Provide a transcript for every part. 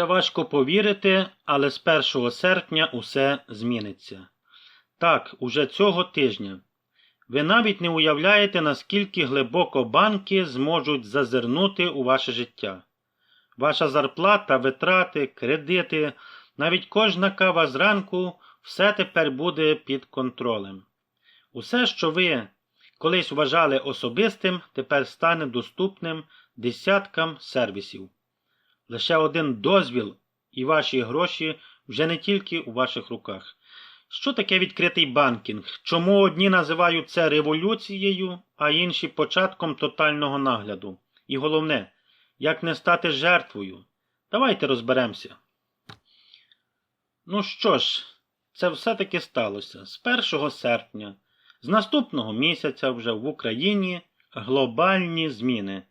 Це важко повірити, але з 1 серпня усе зміниться. Так, уже цього тижня. Ви навіть не уявляєте, наскільки глибоко банки зможуть зазирнути у ваше життя. Ваша зарплата, витрати, кредити, навіть кожна кава зранку все тепер буде під контролем. Усе, що ви колись вважали особистим, тепер стане доступним десяткам сервісів. Лише один дозвіл і ваші гроші вже не тільки у ваших руках. Що таке відкритий банкінг? Чому одні називають це революцією, а інші початком тотального нагляду? І головне, як не стати жертвою? Давайте розберемося. Ну що ж, це все-таки сталося з 1 серпня. З наступного місяця вже в Україні глобальні зміни.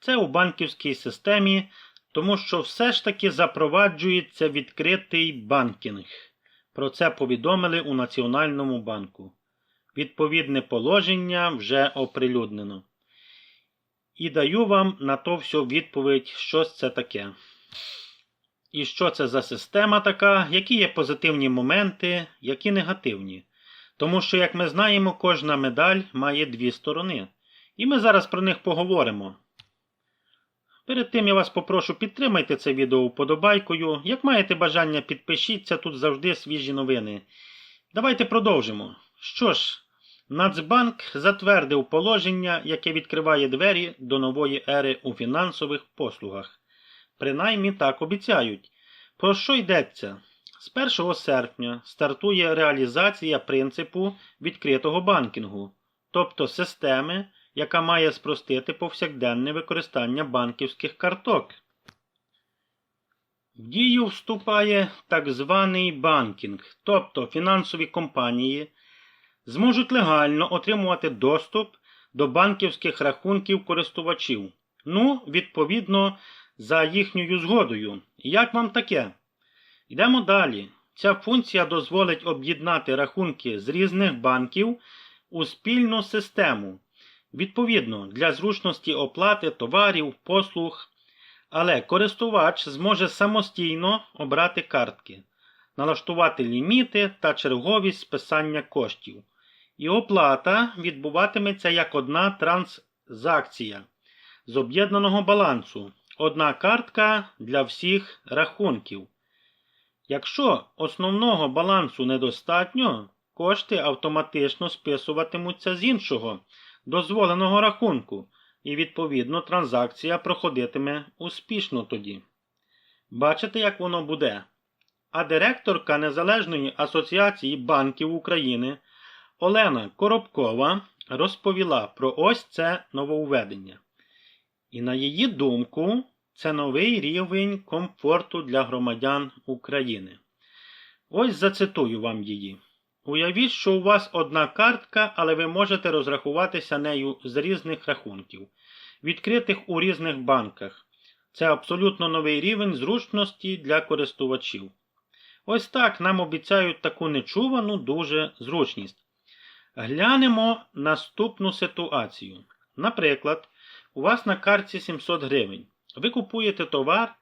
Це у банківській системі, тому що все ж таки запроваджується відкритий банкінг. Про це повідомили у Національному банку. Відповідне положення вже оприлюднено. І даю вам на то всю відповідь, що це таке. І що це за система така, які є позитивні моменти, які негативні. Тому що, як ми знаємо, кожна медаль має дві сторони. І ми зараз про них поговоримо. Перед тим я вас попрошу підтримайте це відео вподобайкою. Як маєте бажання, підпишіться, тут завжди свіжі новини. Давайте продовжимо. Що ж, Нацбанк затвердив положення, яке відкриває двері до нової ери у фінансових послугах. Принаймні так обіцяють. Про що йдеться? З 1 серпня стартує реалізація принципу відкритого банкінгу, тобто системи, яка має спростити повсякденне використання банківських карток. В дію вступає так званий банкінг, тобто фінансові компанії зможуть легально отримувати доступ до банківських рахунків користувачів. Ну, відповідно, за їхньою згодою. Як вам таке? Йдемо далі. Ця функція дозволить об'єднати рахунки з різних банків у спільну систему. Відповідно, для зручності оплати товарів, послуг. Але користувач зможе самостійно обрати картки, налаштувати ліміти та черговість списання коштів. І оплата відбуватиметься як одна транзакція з об'єднаного балансу. Одна картка для всіх рахунків. Якщо основного балансу недостатньо, кошти автоматично списуватимуться з іншого дозволеного рахунку, і, відповідно, транзакція проходитиме успішно тоді. Бачите, як воно буде? А директорка Незалежної асоціації банків України Олена Коробкова розповіла про ось це нововведення. І на її думку, це новий рівень комфорту для громадян України. Ось зацитую вам її. Уявіть, що у вас одна картка, але ви можете розрахуватися нею з різних рахунків, відкритих у різних банках. Це абсолютно новий рівень зручності для користувачів. Ось так нам обіцяють таку нечувану дуже зручність. Глянемо наступну ситуацію. Наприклад, у вас на картці 700 гривень. Ви купуєте товар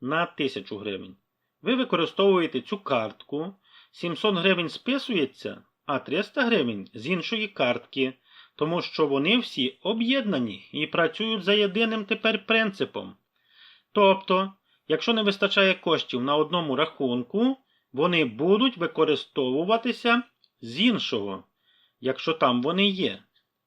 на 1000 гривень. Ви використовуєте цю картку. 700 гривень списується, а 300 гривень з іншої картки, тому що вони всі об'єднані і працюють за єдиним тепер принципом. Тобто, якщо не вистачає коштів на одному рахунку, вони будуть використовуватися з іншого, якщо там вони є.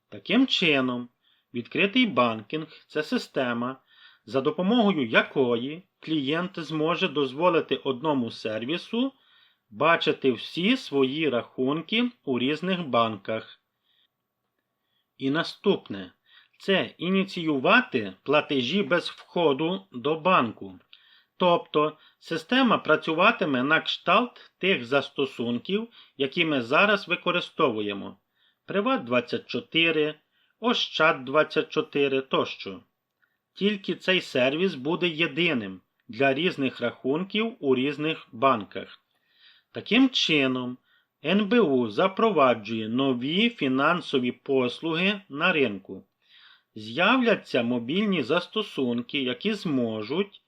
Таким чином, відкритий банкінг це система, за допомогою якої клієнт зможе дозволити одному сервісу бачити всі свої рахунки у різних банках. І наступне це ініціювати платежі без входу до банку. Тобто система працюватиме на кшталт тих застосунків, які ми зараз використовуємо. Приват24, Ощад24 тощо. Тільки цей сервіс буде єдиним для різних рахунків у різних банках. Таким чином, НБУ запроваджує нові фінансові послуги на ринку. З'являться мобільні застосунки, які зможуть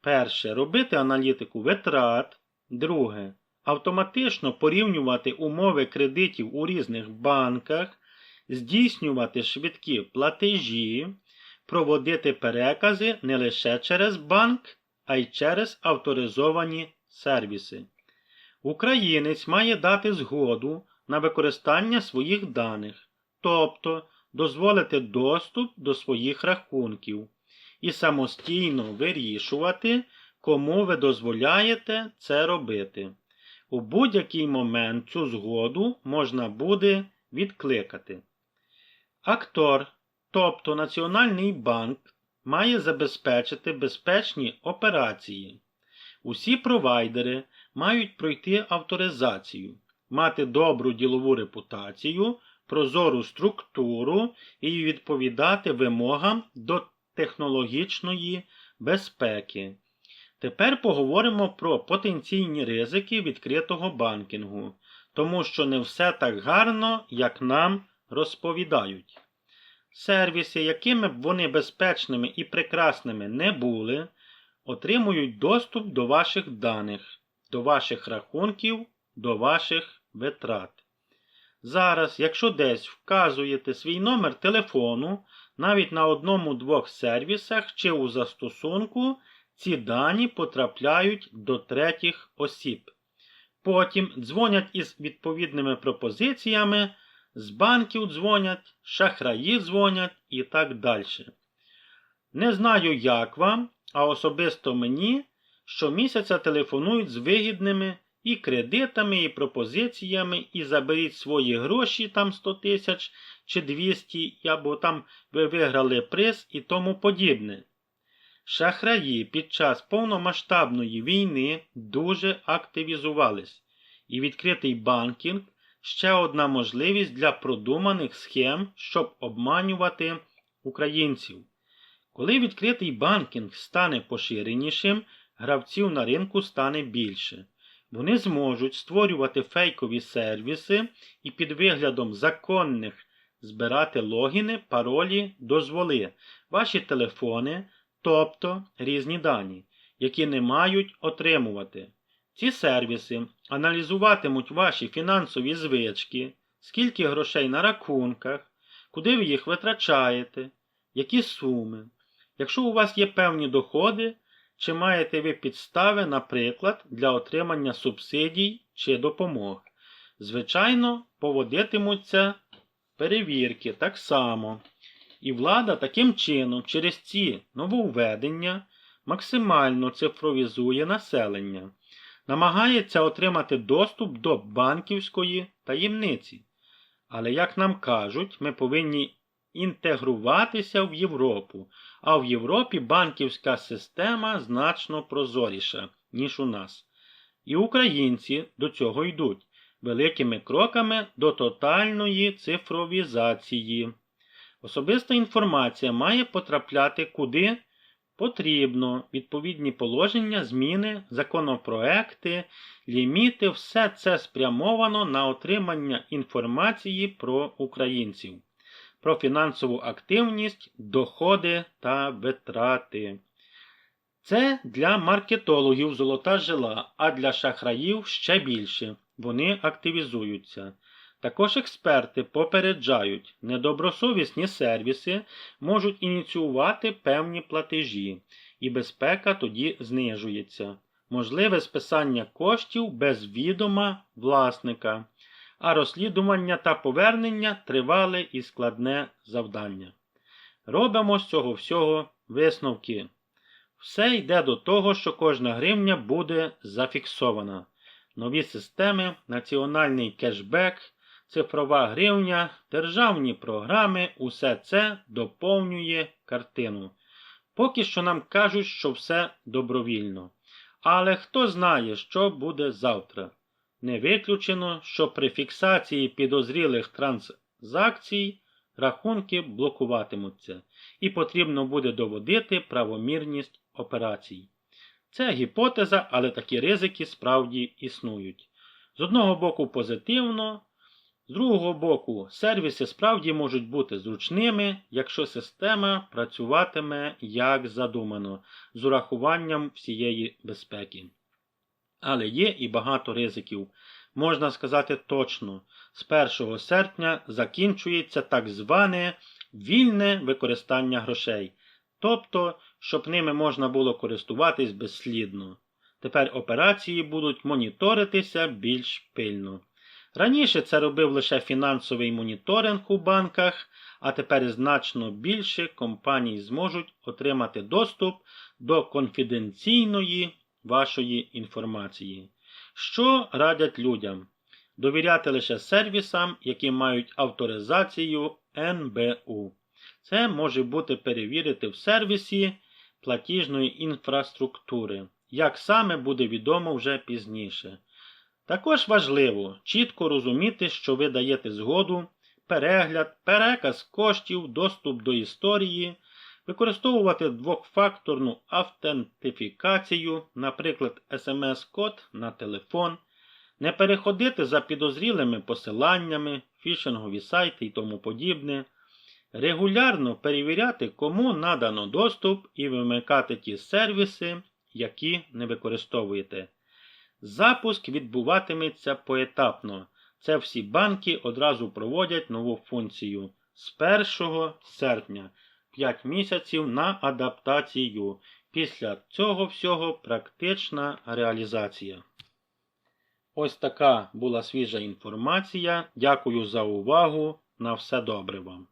Перше. Робити аналітику витрат. Друге. Автоматично порівнювати умови кредитів у різних банках, здійснювати швидкі платежі, проводити перекази не лише через банк, а й через авторизовані сервіси. Українець має дати згоду на використання своїх даних, тобто дозволити доступ до своїх рахунків і самостійно вирішувати, кому ви дозволяєте це робити. У будь-який момент цю згоду можна буде відкликати. Актор, тобто Національний банк, має забезпечити безпечні операції. Усі провайдери мають пройти авторизацію, мати добру ділову репутацію, прозору структуру і відповідати вимогам до технологічної безпеки. Тепер поговоримо про потенційні ризики відкритого банкінгу, тому що не все так гарно, як нам розповідають. Сервіси, якими б вони безпечними і прекрасними не були, отримують доступ до ваших даних, до ваших рахунків, до ваших витрат. Зараз, якщо десь вказуєте свій номер телефону, навіть на одному-двох сервісах чи у застосунку, ці дані потрапляють до третіх осіб. Потім дзвонять із відповідними пропозиціями, з банків дзвонять, шахраї дзвонять і так далі. Не знаю, як вам, а особисто мені щомісяця телефонують з вигідними і кредитами, і пропозиціями, і заберіть свої гроші, там 100 тисяч чи 200, або там ви виграли приз і тому подібне. Шахраї під час повномасштабної війни дуже активізувались, і відкритий банкінг ще одна можливість для продуманих схем, щоб обманювати українців. Коли відкритий банкінг стане поширенішим, гравців на ринку стане більше. Вони зможуть створювати фейкові сервіси і під виглядом законних збирати логіни, паролі, дозволи, ваші телефони, тобто різні дані, які не мають отримувати. Ці сервіси аналізуватимуть ваші фінансові звички, скільки грошей на рахунках, куди ви їх витрачаєте, які суми. Якщо у вас є певні доходи, чи маєте ви підстави, наприклад, для отримання субсидій чи допомог. Звичайно, поводитимуться перевірки так само. І влада таким чином через ці нововведення максимально цифровізує населення, намагається отримати доступ до банківської таємниці. Але, як нам кажуть, ми повинні інтегруватися в Європу, а в Європі банківська система значно прозоріша, ніж у нас. І українці до цього йдуть великими кроками до тотальної цифровізації. Особиста інформація має потрапляти куди потрібно, відповідні положення, зміни, законопроекти, ліміти, все це спрямовано на отримання інформації про українців про фінансову активність, доходи та витрати. Це для маркетологів золота жила, а для шахраїв ще більше. Вони активізуються. Також експерти попереджають, недобросовісні сервіси можуть ініціювати певні платежі, і безпека тоді знижується. Можливе списання коштів без відома власника а розслідування та повернення тривале і складне завдання. Робимо з цього всього висновки. Все йде до того, що кожна гривня буде зафіксована. Нові системи, національний кешбек, цифрова гривня, державні програми усе це доповнює картину. Поки що нам кажуть, що все добровільно. Але хто знає, що буде завтра. Не виключено, що при фіксації підозрілих транзакцій рахунки блокуватимуться, і потрібно буде доводити правомірність операцій. Це гіпотеза, але такі ризики справді існують. З одного боку позитивно, з другого боку, сервіси справді можуть бути зручними, якщо система працюватиме як задумано, з урахуванням всієї безпеки. Але є і багато ризиків. Можна сказати точно, з 1 серпня закінчується так зване вільне використання грошей, тобто, щоб ними можна було користуватись безслідно. Тепер операції будуть моніторитися більш пильно. Раніше це робив лише фінансовий моніторинг у банках, а тепер значно більше компаній зможуть отримати доступ до конфіденційної вашої інформації. Що радять людям? Довіряти лише сервісам, які мають авторизацію НБУ. Це може бути перевірити в сервісі платіжної інфраструктури. Як саме буде відомо вже пізніше. Також важливо чітко розуміти, що ви даєте згоду, перегляд, переказ коштів, доступ до історії, використовувати двохфакторну автентифікацію, наприклад, смс-код на телефон, не переходити за підозрілими посиланнями, фішингові сайти і тому подібне, регулярно перевіряти, кому надано доступ і вимикати ті сервіси, які не використовуєте. Запуск відбуватиметься поетапно. Це всі банки одразу проводять нову функцію з 1 серпня 5 місяців на адаптацію. Після цього всього практична реалізація. Ось така була свіжа інформація. Дякую за увагу. На все добре вам.